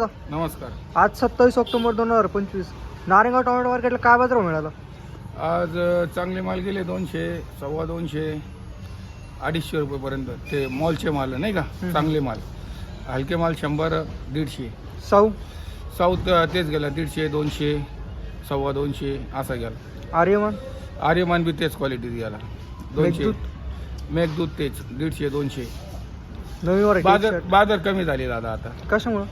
नमस्कार. आज सत्तावीस ऑक्टोबर दोन हजार पंचवीस. नारेगाव टोमॅटो मार्केटला काय बाजार मिळाला? आज चांगले माल गेले दोनशे सव्वा दोनशे अडीचशे रुपयेपर्यंत. ते मॉलचे माल नाही का. चांगले माल. हलके माल शंभर दीडशे. साऊ साऊथ अ, तेच गेला दीडशे दोनशे सव्वा दोनशे असा गेला. आर्यमान? आर्यमान बी तेच क्वालिटीत गेला. दोनशे. मेघदूत? मेघदूत तेच दीडशे दोनशे. नवी बाजार व्हरायटी बाजार कमी झाले दादा आता. कशामुळं?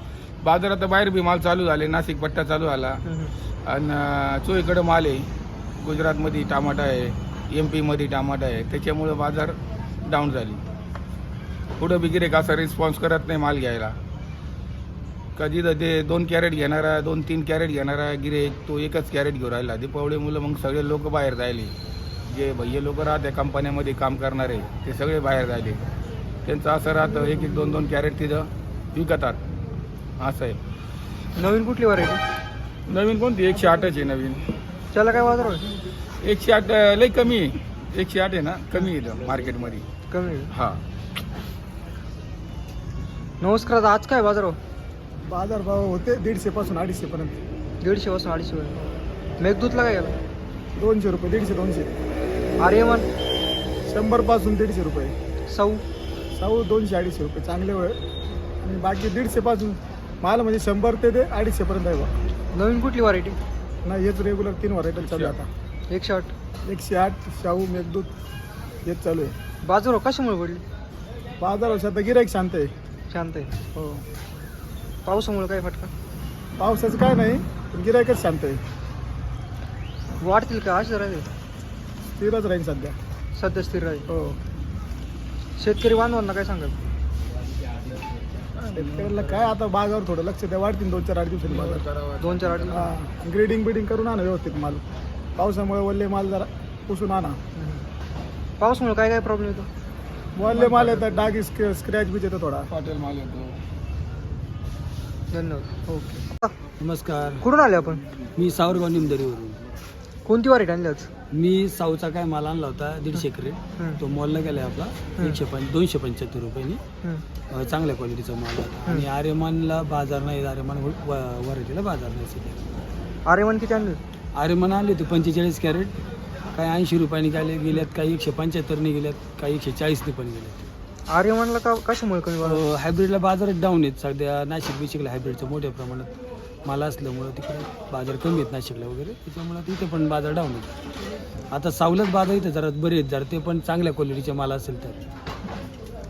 बाजारात बाहेर बी माल चालू झाले नाशिक पट्टा चालू झाला. आणि चोईकडं माल आहे. गुजरातमध्ये टमाटा आहे एम पीमध्ये टमाटा आहे. त्याच्यामुळं बाजार डाऊन झाली. पुढं बिगिरे गिरेक असा रिस्पॉन्स करत नाही माल घ्यायला. कधी तर ते दोन कॅरेट घेणारा दोन तीन कॅरेट घेणारा गिरेक तो एकच कॅरेट घेऊन राहिला. दीपावळी मुलं मग सगळे लोक बाहेर जायले. जे भैये लोक राहते कंपन्यामध्ये काम करणारे ते सगळे बाहेर जायले. त्यांचं असं राहतं एक एक दोन दोन कॅरेट तिथं विकतात. असं आहे. नवीन कुठली व्हरायटी नवीन कोणती? एकशे आठच आहे नवीन. त्याला काय बाजार होईल? एकशे आठ अं, लई कमी आहे. एकशे आठ आहे ना? कमी आहे मार्केटमध्ये कमी आहे. हा. नमस्कार आज काय बाजार हो? बाजार भाव होते दीडशे पासून अडीचशे पर्यंत. दीडशे पासून अडीचशे पर्यंत. मेघदूतला काय गेला? दोनशे रुपये दीडशे दोनशे. आर्यमान? शंभरपासून दीडशे रुपये. साऊ साऊ दोनशे अडीचशे रुपये. चांगले वेळ आणि बाकी दीडशे पासून माल म्हणजे शंभर ते ते अडीचशे पर्यंत आहे बा. नवीन कुठली व्हरायटी नाही हेच रेग्युलर तीन व्हरायटी चालू आहे आता. एकशे आठ. एकशे आठ. शाहू मेघदूत हेच चालू आहे. बाजार हो कशामुळे पडली? बाजार आता गिराईक शांत आहे. शांत आहे. हो. पावसामुळे काय फटका? पावसाचं काय नाही पण गिराईकच शांत आहे. वाढतील का? असे राहील स्थिरच राहील सध्या. सध्या स्थिर राहील. हो. शेतकरी बांधवांना काय सांगाल? शेतकऱ्याला काय आता बाजावर थोडं लक्ष द्या. वाढतील दोन चार आठ दिवसांनी बाजार. दोन चार आठ हा. ग्रेडिंग बिडिंग करून आणा व्यवस्थित माल. पावसामुळे वल्ले माल जरा पुसून आणा. पावसामुळे काय काय प्रॉब्लेम येतो? वल्ले माल येतात डाग स्क- स्क्रॅच बीच येतो थोडा. हॉटेल माल येतो. धन्यवाद. ओके. नमस्कार. कुठून आले आपण? मी सावरगाव निमदरीवरून कोणती वारीट आणली आज? मी साऊचा काय माल आणला होता दीडशे क्रेट. तो मॉलला गेलाय आपला एकशे पंच दोनशे पंच्याहत्तर रुपयांनी. चांगल्या क्वालिटीचा माल होता आणि आर्यमानला बाजार नाही आर्यमान व्हरायटीला बाजार नाही सध्या. आर्यमान किती आणले? आर्यमान आणले होते पंचेचाळीस कॅरेट. काही ऐंशी रुपयांनी गेले गेल्यात काही एकशे पंच्याहत्तरने गेल्यात काही एकशे चाळीसने पण गेल्यात. आर्यमानला का कशामुळे कमी हायब्रिडला बाजारात डाऊन आहेत. सध्या नाशिक बिशिकला हायब्रिडचं मोठ्या प्रमाणात माल असल्यामुळं तिकडे बाजार कमी आहेत नाशिकला वगैरे त्याच्यामुळं तिथे पण बाजार डाऊन आहेत आता सावलत बाजार इथे जरा बरे आहेत जरा ते पण चांगल्या क्वालिटीचे माल असेल तर.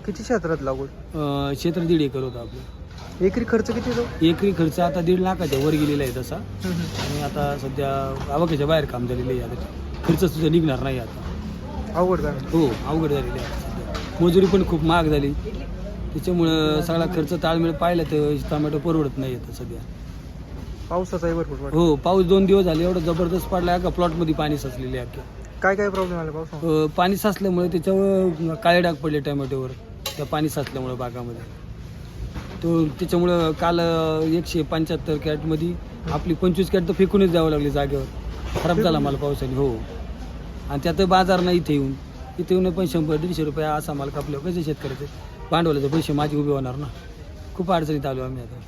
किती क्षेत्रात लागवड अं, क्षेत्र दीड एकर होतं आपलं. एकरी खर्च किती येतो? एकरी खर्च आता दीड लाखाच्या वर गेलेला आहे तसा. आणि आता सध्या आवकेच्या बाहेर काम झालेलं आहे आता खर्च सुद्धा निघणार नाही आता. अवघड काय हो अवघड झालेली आहे सध्या. मजुरी पण खूप महाग झाली. त्याच्यामुळं सगळा खर्च ताळमेळ पाहिला तर टोमॅटो परवडत नाही आता सध्या. पावसाचाही भरपूर वाटत. हो पाऊस दोन दिवस झाले एवढं जबरदस्त पडला का प्लॉटमध्ये पाणी साचलेले आहे. काय काय प्रॉब्लेम आले पावसामुळे? अं, पाणी साचल्यामुळे त्याच्यावर काळे डाग पडले टोमॅटोवर त्या पाणी साचल्यामुळे बागामध्ये. तो त्याच्यामुळं काल अं, एकशे पंच्याहत्तर कॅटमध्ये आपली पंचवीस कॅट तर फेकूनच द्यावं लागली जागेवर. खराब झाला मला पावसाने हो. आणि त्यात बाजार नाही इथे येऊन. इथे येऊन पण शंभर दीडशे रुपये असा माल कापल्यावर कसे शेतकऱ्याचे? भांडवलाचे पैसे माझे उभे होणार ना. खूप अडचणीत आलो आम्ही आता.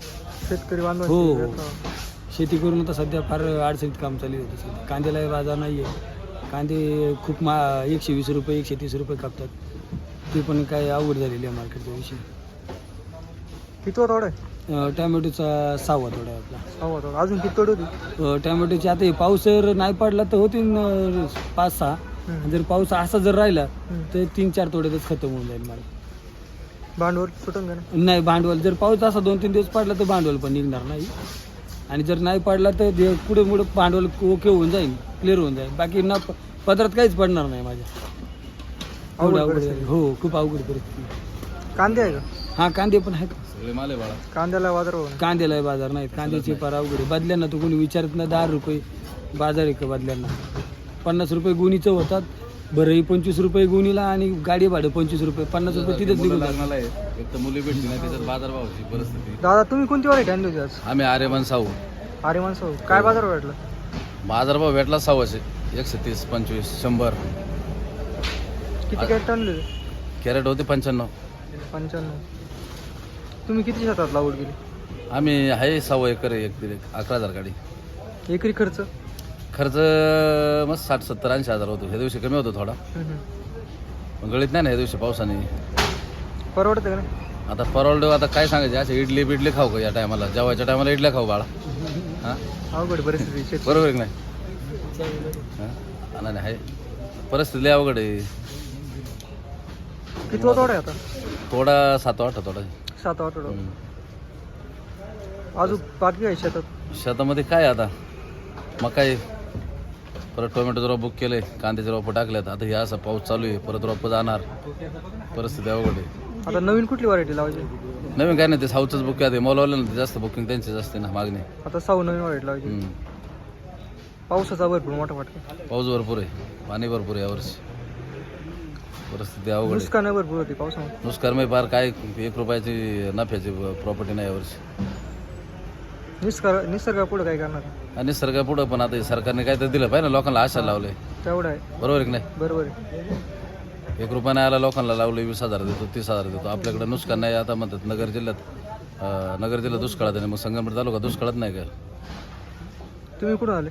शेतकरी हो. शेती करून आता सध्या फार अडचणीत काम चालू होतं सध्या कांद्याला बाजार नाही आहे. कांदे खूप मा एकशे वीस रुपये एकशे तीस रुपये कापतात. ते पण काय अवघड झालेली आहे मार्केटच्या विषयी किती आहे? अं, टॅमॅटोचा सहावा थोडा आहे आपला. होता अजून किती तोड होती? अं, टॅमॅटोचे आता हे पाऊस जर नाही पडला तर होतील अं, पाच सहा. जर पाऊस असा जर राहिला. तर तीन चार तोड्यातच खतम होऊन जाईल मला भांडवल सुटून का नाही नाही भांडवल जर पाऊस असा दोन तीन दिवस पडला तर भांडवल पण निघणार नाही. आणि जर नाही पडला तर जे पुढे पुढे भांडवल ओके होऊन जाईल क्लिअर होऊन जाईल. बाकी न पदरात काहीच पडणार नाही माझ्या. अवघड परिस्थिती. हो खूप अवघड परिस्थिती. कांदे आहे का? हा कांदे पण आहेत. कांद्याला बाजार हो कांद्याला बाजार नाहीत कांद्याची फार अवघड आहे. बदल्यांना तर कोणी विचारत नाही दहा रुपये बाजार आहे का बदल्यांना? पन्नास रुपये गुणीचं होतात. बरं ही पंचवीस रुपये गुणीला आणि गाडी भाडं पंचवीस रुपये. पन्नास रुपये तिथेच निघून जातात. एक तर मुली भेटली नाही त्याच्यात बाजारभावाची परिस्थिती. दादा तुम्ही कोणती वारीट आणली होती आज आम्ही आर्यमान साहू. आर्यमान साऊ काय बाजार वाटलं बाजारभाव भेटला सहाशे एकशे तीस पंचवीस शंभर. किती कॅरेट आणले होते? कॅरेट होते पंच्याण्णव. पंच्याण्णव. तुम्ही किती शेतात लागवड केली आम्ही आहे सव्वा एकर आहे एक अकरा हजार गाडी. एकरी खर्च? खर्च मस्त साठ सत्तर ऐंशी हजार होतो. ह्या दिवशी कमी होतो थोडा. पण गळीत नाही ना ह्या दिवशी पावसाने. परवडतं का नाही? आता परवडलं आता काय सांगायचे? असे इडली बिडली खाऊ का या टायमाला? जेवायच्या टायमाला इडल्या खाऊ बाळा. हां? अवघड आहे परिस्थिती शेत बरोबर आहे की नाही? हां? नाही आहे. परिस्थिती लय अवघड आहे. किती आहे आता? थोडा सात वाटत थोडा. सात आठवडा. अजून बाकी काय शेतात? शेतामध्ये काय आता? मकाई परत टोमॅटोचं रोप बुक केलंय कांद्याचे रोपं टाकल्यात. आता हे असं पाऊस चालू आहे परत रोपं जाणार. परिस्थिती अवघड आहे. आता नवीन कुठली व्हरायटी लावायची? नवीन काय नाही ते साऊथच बुक आहे. मॉलवाल्यांना जास्त बुकिंग त्यांचीच असते ना मागणी. आता साऊ नवीन व्हरायटी लावायची. हम्म. पावसाचा भरपूर मोठा फटका. पाऊस भरपूर आहे. पाणी भरपूर आहे यावर्षी परिस्थिती अवघड आहे. नुकसान आहे भरपूर होती पावसामुळे. नुसकार मी फार काय एक रुपयाची नफ्याची प्रॉपर्टी नाही यावर्षी निसर्ग निसर्गा पुढे काय करणार? आणि सरकार पुढं पण आता हे सरकारने काय तर दिलं पाहिजे ना लोकांना आशा लावले. तेवढं आहे. बरोबर आहे की नाही? बरोबर आहे. एक रुपया नाही आला लोकांना लावले वीस हजार देतो तीस हजार देतो. आपल्याकडे नुकसान नाही आता म्हणतात नगर जिल्ह्यात अं, नगर जिल्ह्यात दुष्काळात आहे मग संगमनेर तालुका दुष्काळात नाही का? तुम्ही कुठून आले?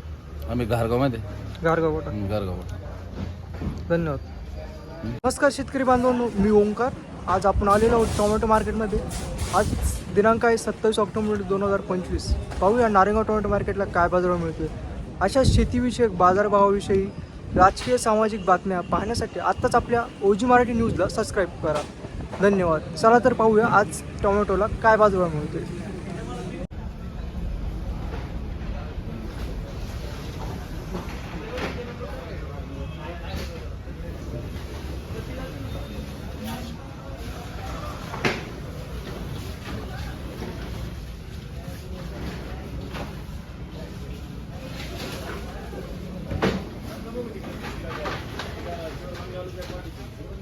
आम्ही गारगाव हं, घारगाव धन्यवाद. नमस्कार शेतकरी बांधवांनो. मी ओंकार. आज आपण आलेलो आहोत टोमॅटो मार्केटमध्ये. आज दिनांक आहे सत्तावीस ऑक्टोबर दोन हजार पंचवीस. पाहूया नारेगाव टोमॅटो मार्केटला काय बाजारभाव मिळतोय. अशा शेतीविषयक बाजारभावाविषयी राजकीय सामाजिक बातम्या पाहण्यासाठी आत्ताच आपल्या ओजी मराठी न्यूजला सबस्क्राईब करा. धन्यवाद. चला तर पाहूया आज टोमॅटोला काय बाजारभाव मिळतोय. Yeah, so you know that one.